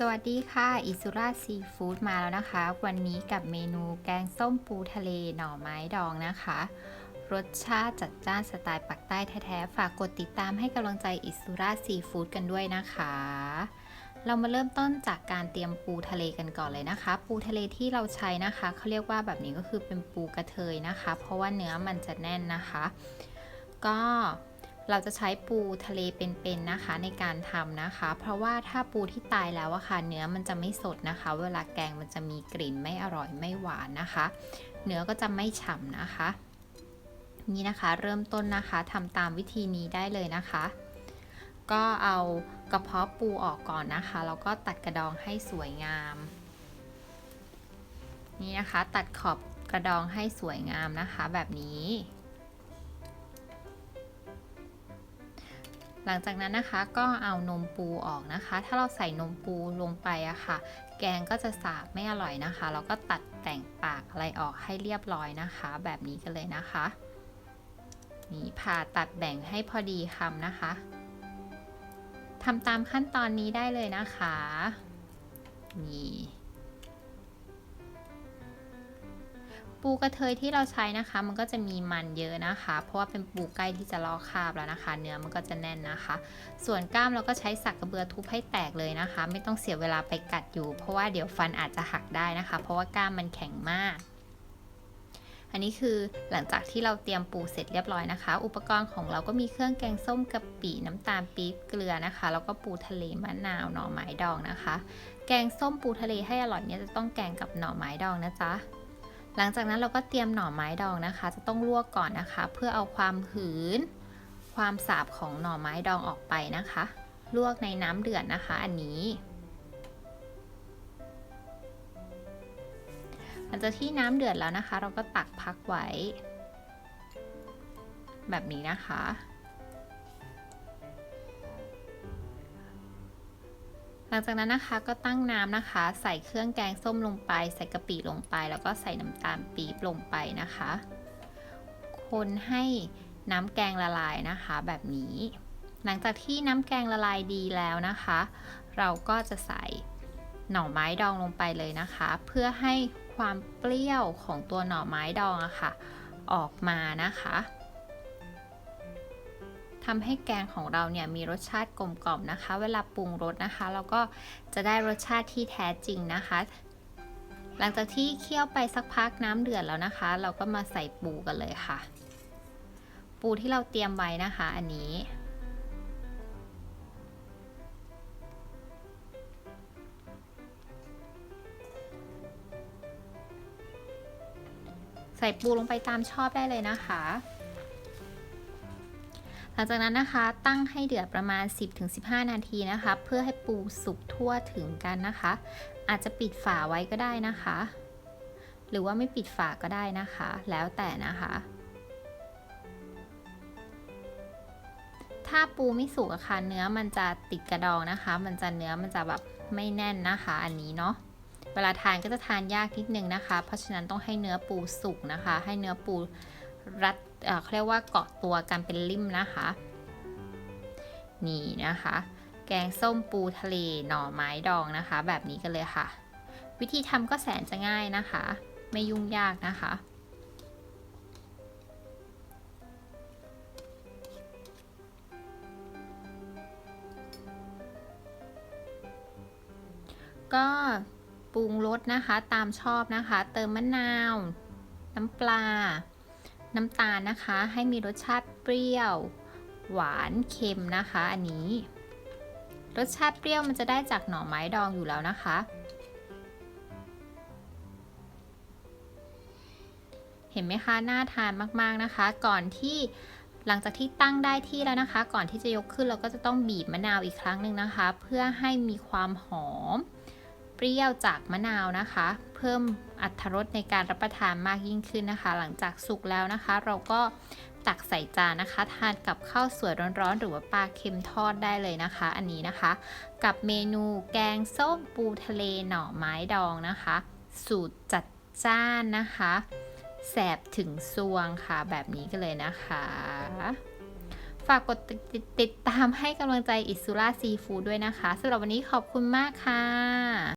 สวัสดีค่ะ อิสุราซีฟู้ดมาแล้วนะคะ วันนี้กับเมนูแกงส้มปูทะเลหน่อไม้ดองนะคะ รสชาติจัดจ้านสไตล์ปักใต้แท้ๆ ฝากกดติดตามให้กำลังใจอิสุราซีฟู้ดกันด้วยนะคะ เรามาเริ่มต้นจากการเตรียมปูทะเลกันก่อนเลยนะคะ ปูทะเลที่เราใช้นะคะเขาเรียกว่าแบบนี้ก็คือเป็นปูกระเทยนะคะ เพราะว่าเนื้อมันจะแน่นนะคะ ก็ เราจะใช้ปูทะเลเป็นๆนะคะในการทำนะคะ เพราะว่าถ้าปูที่ตายแล้วอะค่ะเนื้อมันจะไม่สดนะคะ เวลาแกงมันจะมีกลิ่นไม่อร่อยไม่หวานนะคะ เนื้อก็จะไม่ฉ่ำนะคะ นี่นะคะเริ่มต้นนะคะทำตามวิธีนี้ได้เลยนะคะ ก็เอากระเพาะปูออกก่อนนะคะแล้วก็ตัดกระดองให้สวยงาม นี่นะคะตัดขอบกระดองให้สวยงามนะคะแบบนี้ หลังจากนั้นนะคะก็เอานมปูออกนะคะ ถ้าเราใส่นมปูลงไปอะค่ะ แกงก็จะสาบไม่อร่อยนะคะ เราก็ตัดแต่งปากอะไรออกให้เรียบร้อยนะคะ แบบนี้กันเลยนะคะนี่ผ่าตัดแบ่งให้พอดีคำนะคะทำตามขั้นตอนนี้ได้เลยนะคะนี่ ปูกระเทยที่เราใช้นะคะ มันก็จะมีมันเยอะนะคะ เพราะว่าเป็นปูใกล้ที่จะลอกคาบแล้วนะคะ เนื้อมันก็จะแน่นนะคะ ส่วนกล้ามเราก็ใช้สักกระเบือทุบให้แตกเลยนะคะ ไม่ต้องเสียเวลาไปกัดอยู่ เพราะว่าเดี๋ยวฟันอาจจะหักได้นะคะ เพราะว่ากล้ามมันแข็งมาก อันนี้คือหลังจากที่เราเตรียมปูเสร็จเรียบร้อยนะคะ อุปกรณ์ของเราก็มีเครื่องแกงส้มกะปิน้ำตาลปี๊บเกลือนะคะ แล้วก็ปูทะเลมะนาวหน่อไม้ดองนะคะ แกงส้มปูทะเลให้อร่อยเนี่ยจะต้องแกงกับหน่อไม้ดองนะจ๊ะ หลังจากนั้นเราก็เตรียมหน่อไม้ดองนะคะ จะต้องลวกก่อนนะคะ เพื่อเอาความหืน ความสาบของหน่อไม้ดองออกไปนะคะ ลวกในน้ำเดือดนะคะ อันนี้ หลังจากที่น้ำเดือดแล้วนะคะ เราก็ตักพักไว้ แบบนี้นะคะ ลังจากนั้นนะคะก็ตั้งน้ำนะคะ ใส่เครื่องแกงส้มลงไป ใส่กะปิลงไป แล้วก็ใส่น้ำตาลปี๊บลงไปนะคะ คนให้น้ำแกงละลายนะคะ แบบนี้ หลังจากที่น้ำแกงละลายดีแล้วนะคะ เราก็จะใส่หน่อไม้ดองลงไปเลยนะคะ เพื่อให้ความเปรี้ยวของตัวหน่อไม้ดองอะค่ะ ออกมานะคะ ทำให้แกงของเราเนี่ยมีรสชาติกลมกล่อมนะคะ เวลาปรุงรสนะคะ เราก็จะได้รสชาติที่แท้จริงนะคะ หลังจากที่เคี่ยวไปสักพักน้ำเดือดแล้วนะคะ เราก็มาใส่ปูกันเลยค่ะ ปูที่เราเตรียมไว้นะคะ อันนี้ใส่ปูลงไปตามชอบได้เลยนะคะ หลังจากนั้นนะคะตั้งให้เดือดประมาณ 10-15 นาทีนะคะ เพื่อให้ปูสุกทั่วถึงกันนะคะ อาจจะปิดฝาไว้ก็ได้นะคะ หรือว่าไม่ปิดฝาก็ได้นะคะ แล้วแต่นะคะถ้าปูไม่สุกอะค่ะเนื้อมันจะติดกระดองนะคะ มันจะเนื้อมันจะแบบไม่แน่นนะคะ อันนี้เนาะเวลาทานก็จะทานยากนิดนึงนะคะ เพราะฉะนั้นต้องให้เนื้อปูสุกนะคะ ให้เนื้อปู รัดเขาเรียกว่าเกาะตัวกันเป็นริมนะคะ นี่นะคะ แกงส้มปูทะเลหน่อไม้ดองนะคะ แบบนี้กันเลยค่ะ วิธีทำก็แสนจะง่ายนะคะ ไม่ยุ่งยากนะคะก็ปรุงรสนะคะตามชอบนะคะ เติมมะนาว น้ำปลา น้ำตาลนะคะ ให้มีรสชาติเปรี้ยว หวานเค็มนะคะ อันนี้ รสชาติเปรี้ยวมันจะได้จากหน่อไม้ดองอยู่แล้วนะคะ เห็นไหมคะน่าทานมากๆนะคะ ก่อนที่หลังจากที่ตั้งได้ที่แล้วนะคะ ก่อนที่จะยกขึ้นเราก็จะต้องบีบมะนาวอีกครั้งหนึ่งนะคะ เพื่อให้มีความหอม เปรี้ยวจากมะนาวนะคะ เพิ่มอรรถรสในการรับประทานมากยิ่งขึ้นนะคะ หลังจากสุกแล้วนะคะ เราก็ตักใส่จานนะคะ ทานกับข้าวสวยร้อนๆ หรือว่าปลาเค็มทอดได้เลยนะคะ อันนี้นะคะ กับเมนูแกงส้มปูทะเลหน่อไม้ดองนะคะ สูตรจัดจ้านนะคะแสบถึงซวงค่ะ แบบนี้กันเลยนะคะ ฝากกดติดตดตามให้กำลังใจอิสุราซีฟู้ดด้วยนะคะสำหรับวันนี้ขอบคุณมากค่ะ